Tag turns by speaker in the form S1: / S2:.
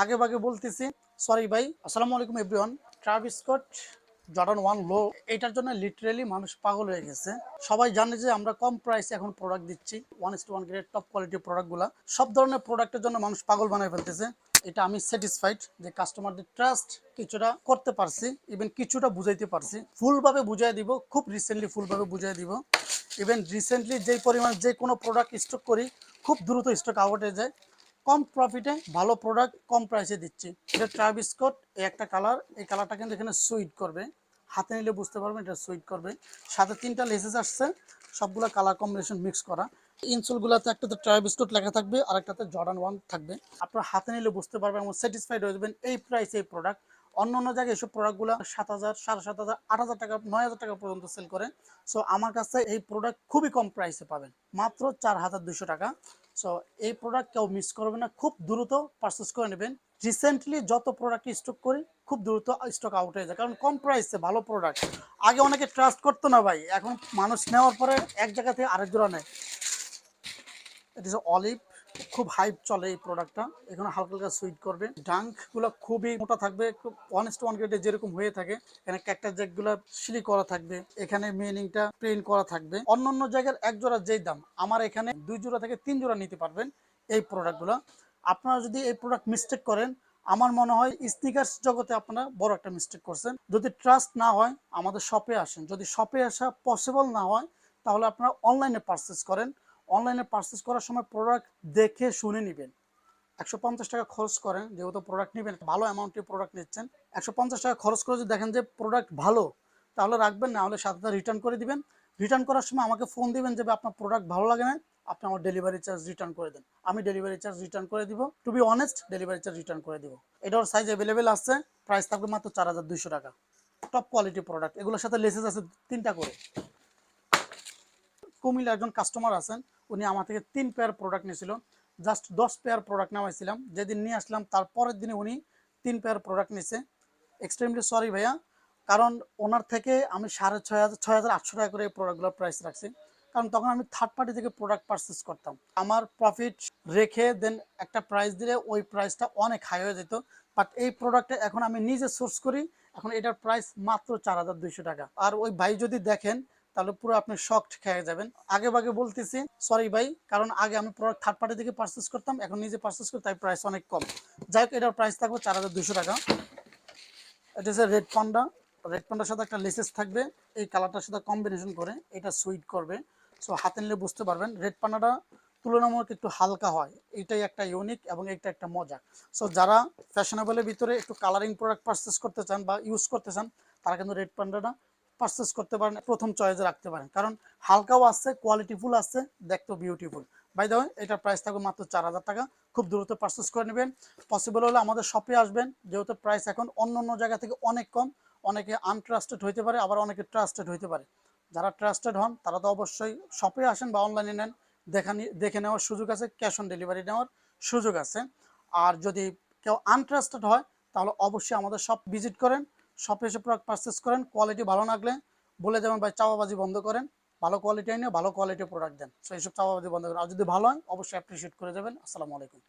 S1: আগে ভাগে বলতেছি সরি ভাই, আসসালামু আলাইকুম everyone Travis Scott Jordan one low এটার জন্য লিটারেলি মানুষ পাগল হয়ে গেছে। সবাই জানে যে আমরা কম প্রাইসে এখন প্রোডাক্ট দিচ্ছি। One is two one grade top কোয়ালিটির প্রোডাক্টগুলো সব ধরনের প্রোডাক্টের জন্য মানুষ পাগল বানায় ফেলতেছে। এটা আমি স্যাটিসফাইড যে কাস্টমারদের ট্রাস্ট কিছুটা করতে পারছি ইভেন কিছুটা বুঝাইতে পারছি। ফুলভাবে বুঝাই দিব, খুব রিসেন্টলি ফুলভাবে বুঝাই দিব। ইভেন রিসেন্টলি যেই পরিমাণ যে কোনো প্রোডাক্ট স্টক করি, খুব দ্রুত স্টক আউট হয়ে যায়। কম প্রফিটে ভালো প্রোডাক্ট কম প্রাইসে দিচ্ছি। এটা ট্রাভিস কোট এই একটা কালার এই কালারটা কিন্তু এখানে সুইট করবে। হাতে নিলে বুঝতে পারবেন এটা সুইট করবে। সাথে তিনটা লেসেস আসছে, সবগুলো কালার কম্বিনেশন মিক্স করা। ইনসোলগুলোতে একটাতে ট্রাভিস কোট লেখা থাকবে আর একটাতে জর্ডান ওয়ান থাকবে। আপনার হাতে নিলে বুঝতে পারবেন এবং স্যাটিসফাইড হয়ে যাবেন এই প্রাইসে এই প্রোডাক্ট অন্য অন্য জায়গায় এসব প্রোডাক্টগুলো সাত হাজার, সাড়ে সাত হাজার, আট হাজার টাকা, নয় হাজার টাকা পর্যন্ত সেল করে। সো আমার কাছে এই প্রোডাক্ট খুবই কম প্রাইসে পাবেন। মাত্র চার হাজার দুশো টাকা। সো এই প্রোডাক্ট কেউ মিস করবে না। খুব দ্রুত পারচেস করে নেবেন। রিসেন্টলি যত প্রোডাক্ট স্টক করি, খুব দ্রুত স্টক আউট হয়ে যায়। কারণ কম প্রাইসে ভালো প্রোডাক্ট আগে অনেকে ট্রাস্ট করতো না ভাই। এখন মানুষ নেওয়ার পরে এক জায়গা থেকে আরেক জোড়া নেয়। এটা ইস অলিভ খুব হাইপ চলে এই প্রোডাক্টটা এখানে হালকা হালকা সুইট করবে। ডাঙ্কগুলো খুবই মোটা থাকবে ওয়ান ইস ওয়ান গ্রেডে যেরকম হয়ে থাকে, এখানে ক্যাক্টাস জ্যাকগুলো সিলি করা থাকবে, এখানে মিনিংটা প্রিন্ট করা থাকবে। অন্য অন্য জায়গার এক জোড়া যেই দাম, আমার এখানে দুই জোড়া থেকে তিন জোড়া নিতে পারবেন এই প্রোডাক্টগুলো আপনারা যদি এই প্রোডাক্ট মিস্টেক করেন, আমার মনে হয় স্নিকার্স জগতে আপনারা বড় একটা মিস্টেক করছেন। যদি ট্রাস্ট না হয়, আমাদের শপে আসেন। যদি শপে আসা পসিবল না হয়, তাহলে আপনারা অনলাইনে পারচেস করেন। অনলাইনে পারচেস করার সময় প্রোডাক্ট দেখে শুনে নেবেন। একশো পঞ্চাশ টাকা খরচ করেন, যেহেতু প্রোডাক্ট নেবেন ভালো অ্যামাউন্টের প্রোডাক্ট নিচ্ছেন। একশো পঞ্চাশ টাকা খরচ করে যদি দেখেন যে প্রোডাক্ট ভালো, তাহলে রাখবেন, না হলে সাথে রিটার্ন করে দিবেন। রিটার্ন করার সময় আমাকে ফোন দিবেন যে আপনার প্রোডাক্ট ভালো লাগে না? আপনি আমার ডেলিভারি চার্জ রিটার্ন করে দেন। আমি ডেলিভারি চার্জ রিটার্ন করে দিব। To be honest delivery charge return করে দিব। এটার সাইজ অ্যাভেলেবেল আছে প্রাইস থাকবে মাত্র চার হাজার দুইশো টাকা। টপ কোয়ালিটি প্রোডাক্ট এগুলোর সাথে লেসেস আছে তিনটা করে। কুমিল্লা একজন কাস্টমার আছেন উনি আমার থেকে তিন পেয়ার প্রোডাক্ট নিয়েছিল। জাস্ট দশ পেয়ার প্রোডাক্ট নেওয়াইছিলাম যেদিন নিয়ে আসলাম তারপরের দিনে উনি তিন পেয়ার প্রোডাক্ট নিয়েছে এক্সট্রিমলি সরি ভাইয়া। কারণ ওনার থেকে আমি সাড়ে ছয় হাজার ছয় হাজার আটশো টাকা করে এই প্রোডাক্টগুলোর প্রাইস রাখছি। কারণ তখন আমি থার্ড পার্টি থেকে প্রোডাক্ট পারচেস করতাম। আমার প্রফিট রেখে দেন একটা প্রাইস দিলে ওই প্রাইসটা অনেক হাই হয়ে যেত। বাট এই প্রোডাক্টে এখন আমি নিজে সোর্স করি। এখন এটার প্রাইস মাত্র চার হাজার দুইশো টাকা। আর ওই ভাই যদি দেখেন তাহলে পুরো আপনি শকড খেয়ে যাবেন। আগে ভাগে বলতেছি সরি ভাই, কারণ আগে আমি প্রোডাক্ট থার্ড পার্টি থেকে পারচেস করতাম, এখন নিজে পারচেস করি, তাই প্রাইস অনেক কম। যাই হোক, এটার প্রাইস থাকবে চার হাজার দুশো টাকা। এটা হচ্ছে রেড পান্ডা রেড পান্ডার সাথে একটা লেসেস থাকবে, এই কালারটার সাথে কম্বিনেশন করে এটা সুইট করবে। সো হাতে নিলে বুঝতে পারবেন রেড পান্ডাটা তুলনামূলক একটু হালকা হয়। এটাই একটা ইউনিক এবং এটা একটা মজা। সো যারা ফ্যাশনেবলের ভিতরে একটু কালারিং প্রোডাক্ট পারচেস করতে চান বা ইউজ করতে চান, তারা কিন্তু রেড পান্ডাটা পারচেস করতে পারেন, প্রথম চয়েসে রাখতে পারেন। কারণ হালকাও আসছে কোয়ালিটিফুল আসছে, দেখতেও বিউটিফুল বাই দ্য এটার প্রাইস থাকবে মাত্র চার হাজার টাকা। খুব দ্রুত পারচেস করে নেবেন। পসিবল হলে আমাদের শপে আসবেন। যেহেতু প্রাইস এখন অন্য অন্য জায়গা থেকে অনেক কম, অনেকে আনট্রাস্টেড হইতে পারে, আবার অনেকে ট্রাস্টেড হইতে পারে। যারা ট্রাস্টেড হন, তারা তো অবশ্যই শপে আসেন বা অনলাইনে নেন, দেখা দেখে নেওয়ার সুযোগ আছে ক্যাশ অন ডেলিভারি নেওয়ার সুযোগ আছে। আর যদি কেউ আনট্রাস্টেড হয়, তাহলে অবশ্যই আমাদের শপ ভিজিট করেন। শপে এসে প্রোডাক্ট পারচেস করেন কোয়ালিটি ভালো লাগলে বলে যাবেন, ভাই, চাওয়াবাজি বন্ধ করেন। ভালো কোয়ালিটি এনে ভালো কোয়ালিটি প্রোডাক্ট দেন। সো এইসব চাওয়াবাজি বন্ধ করেন। আর যদি ভালো হয়, অবশ্যই অ্যাপ্রিসিয়েট করে যাবেন। আসসালামু আলাইকুম।